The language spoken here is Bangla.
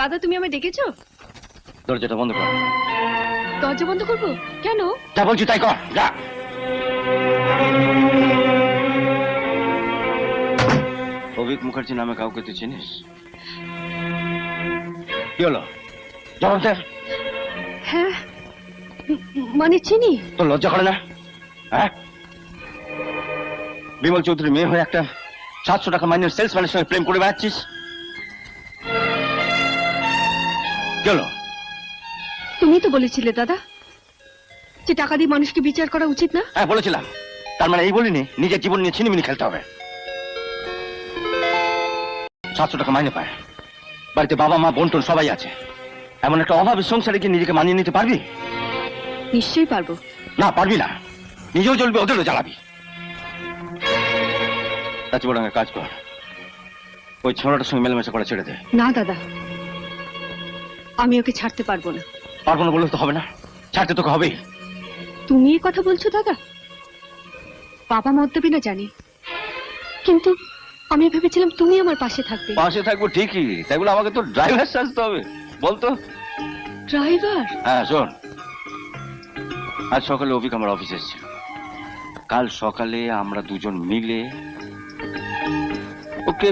দাদা তুমি আমায় ডেকেছো? দরজাটা বন্ধ কর। দরজা বন্ধ করব? কেন? যা বলছি তাই কর যা। অভিক মুখার্জি নামে কাউকে তুই চিনিস? কি হলো? জবাব দে। হ্যাঁ মানে চিনি? তোর লজ্জা করে না? হ্যাঁ? বিমল চৌধুরী মেয়ে হয়ে একটা সাতশো টাকা মাইনের সেলসম্যানের সঙ্গে প্রেম করে বেড়াচ্ছিস? হলো তুমি তো বলেছিলে দাদা যে টাকা দিয়ে মানুষকে বিচার করা উচিত না? হ্যাঁ বলেছিলাম। তার মানে এই বলিনি নিজের জীবন নিয়ে ছিনিমিনি খেলতে হবে। সাতশো টাকা মাইনে পায়। বাড়িতে বাবা মা বোন টোন সবাই আছে। এমন একটা অভাবের সংসারে কি নিজেকে মানিয়ে নিতে পারবি? নিশ্চয়ই পারব। না পারবি না। নিজেও চলবি ওদেরও জ্বালাবি। কাজ কর। ওই ছোড়াটার সঙ্গে মেলামেশা করা ছেড়ে দে। না দাদা। আমি ওকে ছাড়তে পারব না। পারব না বললে তো হবে না। ছাড়তে তোকে হবেই। তুমি এ কথা বলছো দাদা? বাবা মদ্যপি না জানি। কিন্তু আমি ভেবেছিলাম তুমি আমার পাশে থাকবে। পাশে থাকব ঠিকই তাই বলে আমাকে তো ড্রাইভার সাজতে হবে। বলতো? ড্রাইভার হ্যাঁ শোন। আজ সকালে অভিক আমার অফিসে এসেছিল। কাল সকালে আমরা দুজন মিলে ওকে